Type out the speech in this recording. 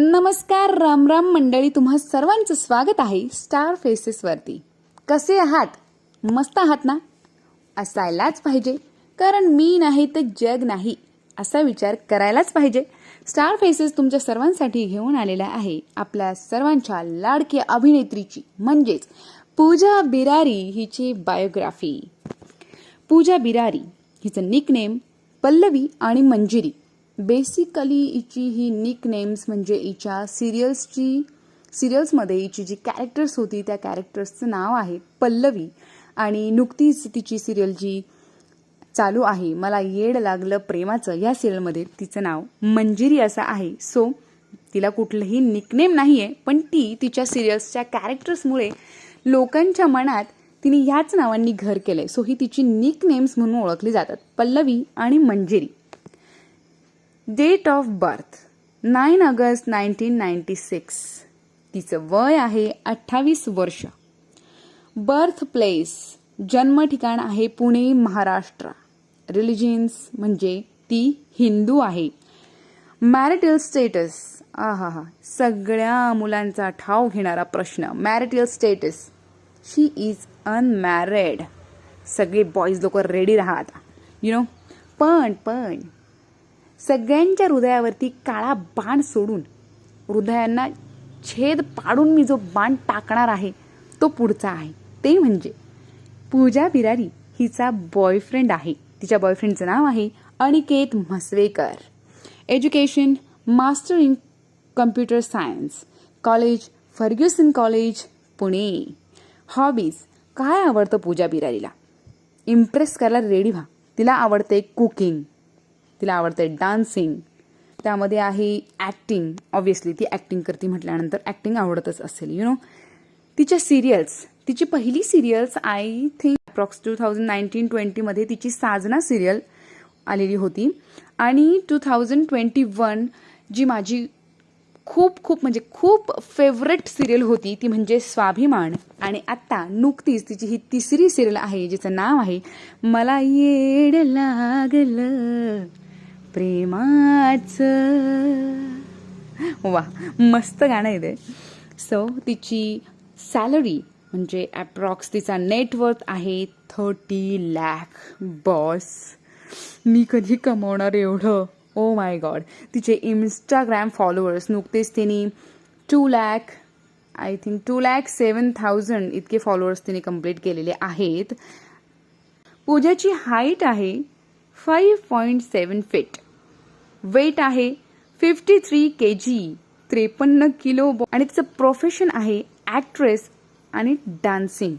नमस्कार राम राम मंडळी तुम्हा सर्वांचं स्वागत आहे स्टार फेसेसवरती कसे आहात? मस्त आहात ना? असायलाच पाहिजे कारण मी नाही तर जग नाही असा विचार करायलाच पाहिजे. स्टार फेसेस तुमच्या सर्वांसाठी घेऊन आलेला आहे आपल्या सर्वांच्या लाडकी अभिनेत्रीची म्हणजेच पूजा बिरारी हिची बायोग्राफी पूजा बिरारी हिचं निकनेम पल्लवी आणि मंजिरी. बेसिकली हिची ही निक नेम्स म्हणजे हिच्या सिरियल्सची सिरियल्समध्ये हिची जी कॅरेक्टर्स होती त्या कॅरेक्टर्सचं नाव आहे पल्लवी. आणि नुकतीच तिची सिरियल जी चालू आहे मला येड लागलं प्रेमाचं या सिरियलमध्ये तिचं नाव मंजिरी असं आहे. सो तिला कुठलंही निकनेम नाही आहे पण ती तिच्या सिरियल्सच्या कॅरेक्टर्समुळे लोकांच्या मनात तिने ह्याच नावांनी घर केलं आहे सो ही तिची निक नेम्स म्हणून ओळखली जातात पल्लवी आणि Manjiri. Date of birth nine August nineteen ninety six तिचं वय आहे अठ्ठावीस वर्ष. बर्थ प्लेस जन्म ठिकाण आहे पुणे महाराष्ट्र. रिलिजिन्स म्हणजे ती हिंदू आहे. मॅरिटल स्टेटस आ हा हा सगळ्या मुलांचा ठाव घेणारा प्रश्न. Marital status she is unmarried सगळे बॉईज लोक रेडी राहतात. यु नो पण पण सगळ्यांच्या हृदयावरती काळा बाण सोडून हृदयांना छेद पाडून मी जो बाण टाकणार आहे तो पुढचा आहे. ते म्हणजे पूजा बिरारी हिचा बॉयफ्रेंड आहे. तिच्या बॉयफ्रेंडचं नाव आहे Aniket Mhaswekar. Education master in computer science college Fergusson college Pune hobbies काय आवडतं पूजा बिरारीला? इम्प्रेस करायला रेडी व्हा. तिला आवडते कुकिंग तिला आवडते डान्सिंग. त्यामध्ये आहे ॲक्टिंग ऑब्व्हियसली ती ॲक्टिंग करते म्हटल्यानंतर ॲक्टिंग आवडतच असेल यु नो तिच्या सिरियल्स तिची पहिली serials I think approx two thousand nineteen ट्वेंटीमध्ये तिची साजना सिरियल आलेली होती. आणि टू थाउजंड ट्वेंटी वन जी माझी खूप खूप म्हणजे खूप फेवरेट सिरियल होती ती म्हणजे स्वाभिमान. आणि आत्ता नुकतीच तिची ही तिसरी सिरियल आहे जिचं नाव आहे मला येड लागलं. प्रेमाचं. वा मस्त गाणं आहे ते. सो तिची सॅलरी म्हणजे ॲप्रॉक्स तिचा नेटवर्थ आहे थर्टी लॅक बॉस मी कधी कमवणार एवढं? ओ माय गॉड तिचे इंस्टाग्राम फॉलोअर्स नुकतेच तिने two lakh I think two lakh seven thousand इतके फॉलोअर्स तिने कंप्लीट केलेले आहेत. पूजाची हाईट आहे five point seven feet weight आहे फिफ्टी थ्री के जी त्रेपन्न किलो. बॉ- आणि तिचं प्रोफेशन आहे ॲक्ट्रेस आणि डान्सिंग